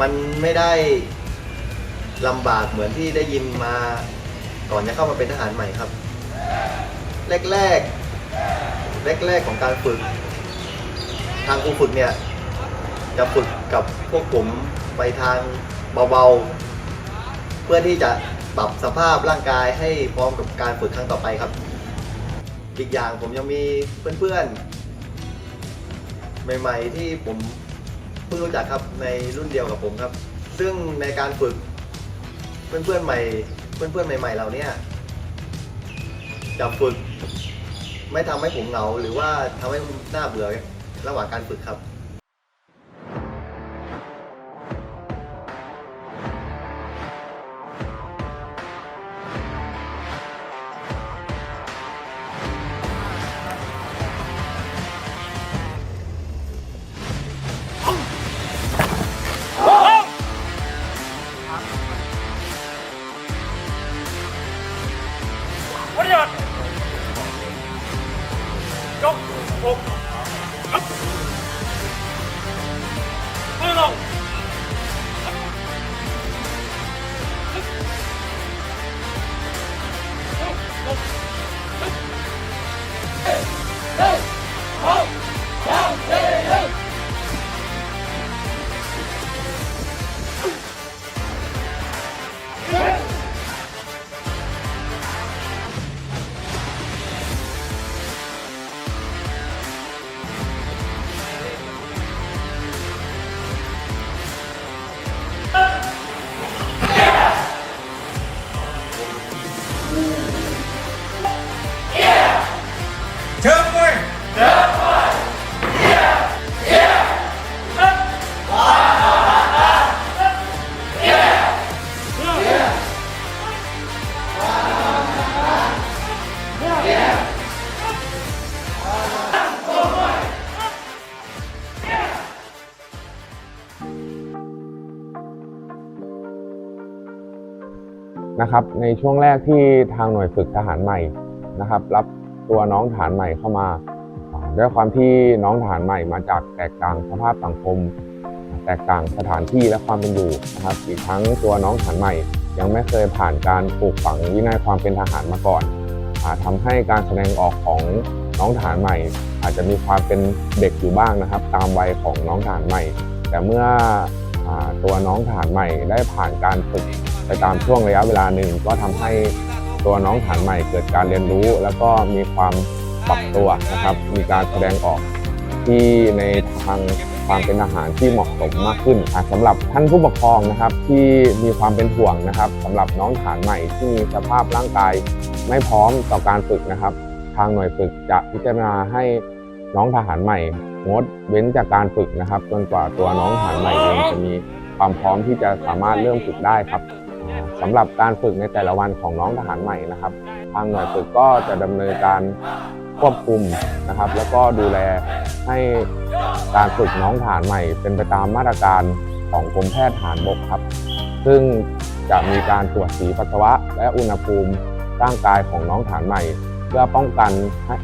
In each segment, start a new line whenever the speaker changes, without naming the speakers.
มันไม่ได้ลำบากเหมือนที่ได้ยินมาก่อนจะเข้ามาเป็นทหารใหม่ครับ แรกแรกแรกแรกของการฝึก ทางครูฝึกเนี่ย จะฝึกกับพวกผมไปทางเบาๆ เพื่อที่จะปรับสภาพร่างกายให้พร้อมกับการฝึกครั้งต่อไปครับ อีกอย่างผมยังมีเพื่อนๆ ใหม่ ๆ ที่ผม เพิ่งรู้จักครับในรุ่นเดียวกับผมครับ ซึ่งในการฝึกเพื่อนเพื่อนใหม่เพื่อนเพื่อนใหม่ ๆ เราเนี่ยจะฝึก ไม่ทำให้ผมเหงาหรือว่าทำให้หน้าเบื่อระหว่างการฝึกครับ
นะครับ ในช่วงแรกที่ทางหน่วยฝึกทหารใหม่นะครับ รับตัวน้องทหารใหม่เข้ามาด้วยความที่น้องทหารใหม่มาจากแตกต่างสภาพสังคม แตกต่างสถานที่และความเป็นอยู่นะครับ อีกทั้งตัวน้องทหารใหม่ ยังไม่เคยผ่านการปลูกฝังวินัยความเป็นทหารมาก่อนอทำให้การแสดงออกของน้องทหารใหม่ อาจจะมีความเป็นเด็กอยู่บ้างนะครับ ตามวัยของน้องทหารใหม่ แต่เมื่อ ตัวน้องทหารใหม่ได้ผ่านการฝึกไปตามช่วงระยะเวลาหนึ่งก็ทำให้ตัวน้องฐานใหม่เกิดการเรียนรู้ แล้วก็มีความปรับตัวนะครับ มีการแสดงออกที่ในทางความเป็นทหารที่เหมาะสมมากขึ้นอะสำหรับท่านผู้ปกครองนะครับที่มีความเป็นห่วงนะครับสำหรับน้องฐานใหม่ที่มีสภาพร่างกายไม่พร้อมต่อการฝึกนะครับ ทางหน่วยฝึกจะพิจารณาให้ น้องทหารใหม่งดเว้นจากการฝึกนะครับ จนกว่าตัวน้องทหารใหม่เองจะมีความพร้อมที่จะสามารถเริ่มฝึกได้ครับสำหรับการฝึกในแต่ละวันของน้องทหารใหม่นะครับ ทางหน่วยฝึกก็จะดำเนินการควบคุมนะครับ แล้วก็ดูแลให้การฝึกน้องทหารใหม่ เป็นไปตามมาตรการของกรมแพทย์ทหารบกครับ ซึ่งจะมีการตรวจสีปัสสาวะและอุณหภูมิร่างกายของน้องทหารใหม่ เพื่อป้องกันให้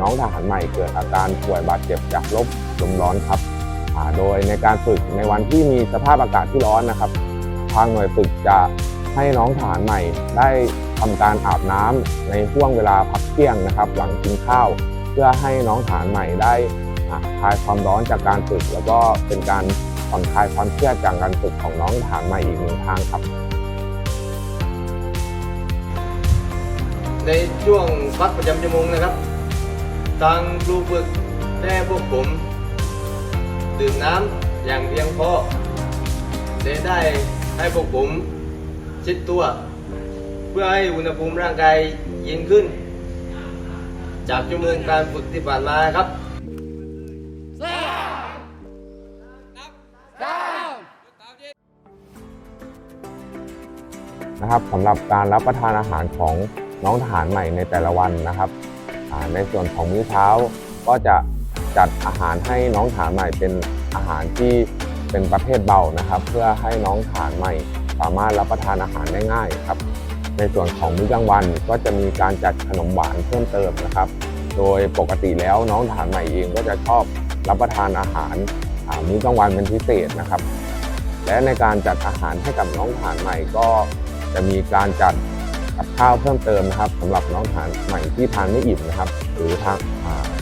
น้องทหารใหม่เกิดอาการป่วยบาดเจ็บจากโรคลมร้อนครับ โดยในการฝึกในวันที่มีสภาพอากาศที่ร้อนนะครับ ทางหน่วยฝึกจะให้น้องทหารใหม่ได้ทำการอาบน้ำในช่วงเวลาพักเที่ยงนะครับ หลังกินข้าว เพื่อให้น้องทหารใหม่ได้คลายความร้อนจากการฝึก แล้วก็เป็นการผ่อนคลายความเครียดจากการฝึกของน้องทหารใหม่อีกหนึ่งทางครับ
ในช่วงพักประจำชั่วโมงนะครับ ทางครูฝึกได้พวกผมดื่มน้ำอย่างเพียงพอได้ได้ให้พวกผมเช็ดตัว เพื่อให้อุณหภูมิร่างกายเย็นขึ้น จากชั่วโมงการฝึกที่ผ่านมาครับ
นะครับสำหรับการรับประทานอาหารของ น้องทหารใหม่ในแต่ละวันนะครับในส่วนของมื้อเช้าก็จะจัดอาหารให้น้องทหารใหม่เป็นอาหารที่เป็นประเภทเบานะครับ เพื่อให้น้องทหารใหม่ สามารถรับประทานอาหารได้ง่ายครับ ในส่วนของมื้อกลางวันก็จะมีการจัดขนมหวานเพิ่มเติมนะครับ โดยปกติแล้วน้องทหารใหม่เองก็จะชอบรับประทานอาหารมื้อกลางวันเป็นพิเศษนะครับ และในการจัดอาหารให้กับน้องทหารใหม่ก็จะมีการจัด กับข้าวเพิ่มเติมนะครับสำหรับน้องทหารใหม่ที่ทานไม่อิ่มนะครับ หรือทาง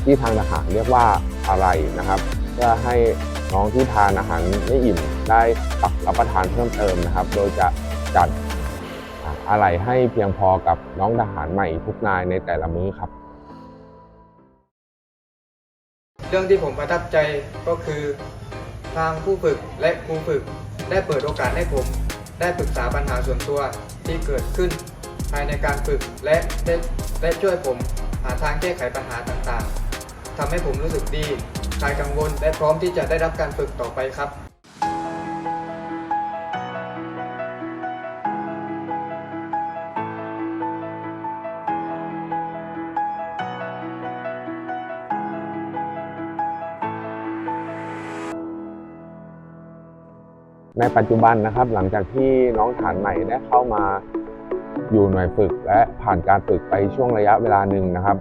ที่ทางทหารเรียกว่าอะไรนะครับเพื่อให้น้องที่ทานอาหารไม่อิ่มได้ตักรับประทานเพิ่มเติมนะครับ โดยจะจัดอะไรให้เพียงพอกับน้องทหารใหม่ทุกนายในแต่ละมื้อครับ
เรื่องที่ผมประทับใจก็คือ ทางผู้ฝึกและครูฝึกได้เปิดโอกาสให้ผม ได้ปรึกษาปัญหาส่วนตัวที่เกิดขึ้น ภายในการฝึกและได้ได้ช่วยผมหาทางแก้ไขปัญหาต่างๆทำให้ผมรู้สึกดีคลายกังวล และพร้อมที่จะได้รับการฝึกต่อไปครับ
ในปัจจุบันนะครับหลังจากที่น้องฐานใหม่ได้เข้ามา อยู่หน่วยฝึกและผ่านการฝึกไปช่วงระยะเวลาหนึ่งนะครับ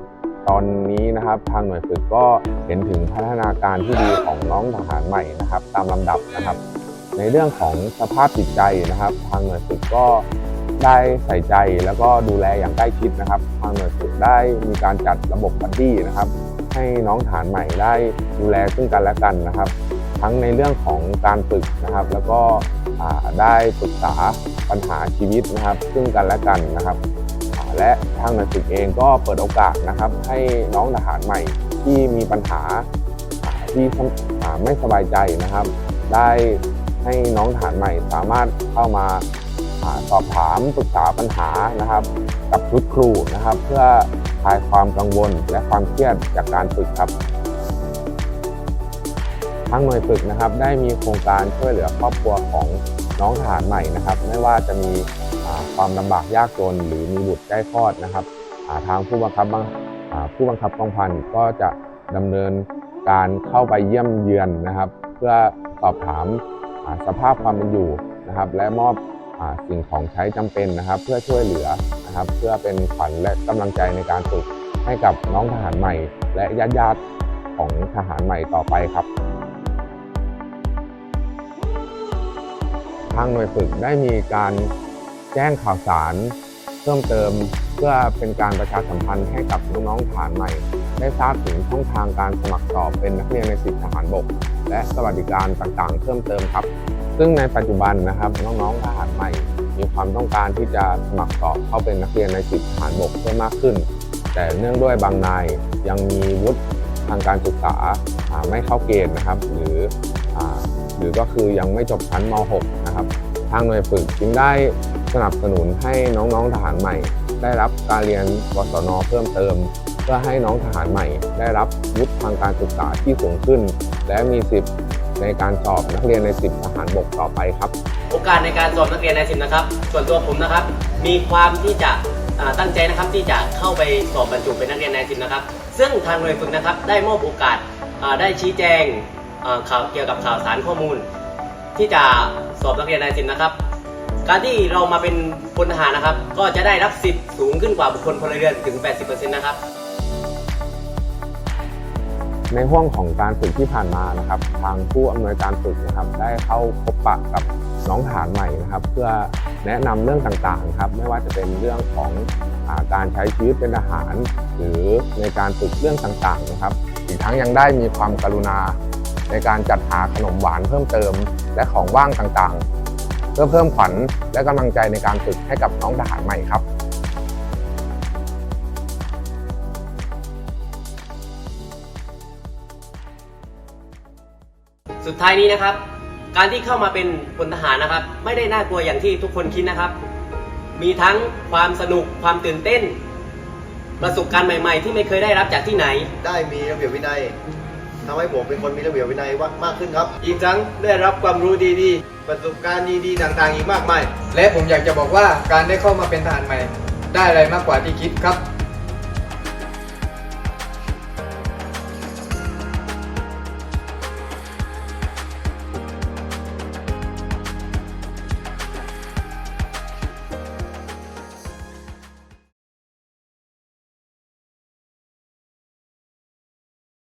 ตอนนี้นะครับทางหน่วยฝึกก็เห็นถึงพัฒนาการที่ดีของน้องทหารใหม่นะครับ ตามลำดับนะครับ ในเรื่องของสภาพจิตใจนะครับ ทางหน่วยฝึกก็ได้ใส่ใจแล้วก็ดูแลอย่างใกล้ชิดนะครับ ทางหน่วยฝึกได้มีการจัดระบบบัดดี้นะครับ ให้น้องฐานใหม่ได้ดูแลซึ่งกันและกันนะครับ ทั้งในเรื่องของการฝึกนะครับ แล้วก็ได้ปรึกษาปัญหาชีวิตนะครับ ซึ่งกันและกันนะครับและทางหน่วยฝึกเองก็เปิดโอกาสนะครับ ให้น้องทหารใหม่ที่มีปัญหาที่ไม่สบายใจนะครับ ได้ให้น้องทหารใหม่สามารถเข้ามาอ่าสอบถามปรึกษาปัญหานะครับ กับชุดครูนะครับ เพื่อคลายความกังวลและความเครียดจากการฝึกครับ ทางหน่วยฝึกนะครับ ได้มีโครงการช่วยเหลือครอบครัวของน้องทหารใหม่นะครับ ไม่ว่าจะมีความลำบากยากจนหรือมีบุตรใกล้คลอดนะครับทางผู้บังคับผู้บังคับกองพันก็จะดำเนินการเข้าไปเยี่ยมเยือนนะครับ เพื่อสอบถามาสภาพความเป็นอยู่นะครับ และมอบอสิ่งของใช้จำเป็นนะครับ เพื่อช่วยเหลือนะครับ เพื่อเป็นขวัญและกำลังใจในการฝึกให้กับน้องทหารใหม่ และญาติๆของทหารใหม่ต่อไปครับ ทางหน่วยฝึกได้มีการแจ้งข่าวสาร เพิ่มเติมเพื่อเป็นการประชาสัมพันธ์ให้กับน้องๆทหารใหม่ ได้ทราบถึงช่องทางการสมัครสอบเป็นนักเรียนในสิบทหารบก และสวัสดิการต่างๆ เพิ่มเติมครับ ซึ่งในปัจจุบันนะครับน้องๆทหารใหม่ มีความต้องการที่จะสมัครสอบเข้าเป็นนักเรียนในสิบทหารบกเพิ่มมากขึ้น แต่เนื่องด้วยบางนายยังมีวุฒิทางการศึกษาไม่เข้าเกณฑ์นะครับ หรืออ หรือก็คือยังไม่จบชั้นม .6 นะครับ ทางหน่วยฝึกจึงได้สนับสนุนให้น้องๆทหารใหม่ ได้รับการเรียนกศนเพิ่มเติม เพื่อให้น้องทหารใหม่ ได้รับวุฒิทางการศึกษาที่สูงขึ้น และมีสิทธิ์ในการสอบนักเรียนในสิบทหารบกต่อไปครับ
โอกาสในการสอบนักเรียนในสิบนะครับ ส่วนตัวผมนะครับ มีความที่จะตั้งใจนะครับที่จะเข้าไปสอบบรรจุเป็นนักเรียนในสิบนะครับ ซึ่งทางหน่วยฝึกนะครับ ได้มอบโอกาสได้ชี้แจง ข่าวเกี่ยวกับข่าวสารข้อมูล ที่จะสอบนักเรียนในสิบนะครับ การที่เรามาเป็นพลทหารนะครับ ก็จะได้รับสิทธิ์สูงขึ้นกว่าบุคคลพลเรือนถึง 80%นะครับ
ในห่วงของการฝึกที่ผ่านมานะครับ ทางผู้อำนวยการฝึกนะครับ ได้เข้าพบปะกับน้องทหารใหม่นะครับ เพื่อแนะนำเรื่องต่างๆครับ ไม่ว่าจะเป็นเรื่องของอาการใช้ชีวิตเป็นทหาร หรือในการฝึกเรื่องต่างๆนะครับ อีกทั้งยังได้มีความกรุณา ในการจัดหาขนมหวานเพิ่มเติม และของว่างต่างๆ เพื่อเพิ่มขวัญและกำลังใจในการฝึกให้กับน้องทหารใหม่ครับ
สุดท้ายนี้นะครับ การที่เข้ามาเป็นพลทหารนะครับ ไม่ได้น่ากลัวอย่างที่ทุกคนคิดนะครับ มีทั้งความสนุกความตื่นเต้น ประสบการณ์ใหม่ ๆ ที่ไม่เคยได้รับจากที่ไหน
ได้มีระเบียบวินัย ทำให้ผมเป็นคนมีระเบียบวินัยมากขึ้นครับ
อีกทั้งได้รับความรู้ดีๆ ประสบการณ์ดีๆ ต่างๆ อีกมากมาย และผมอยากจะบอกว่าการได้เข้ามาเป็นทหารใหม่ ได้อะไรมากกว่าที่คิดครับ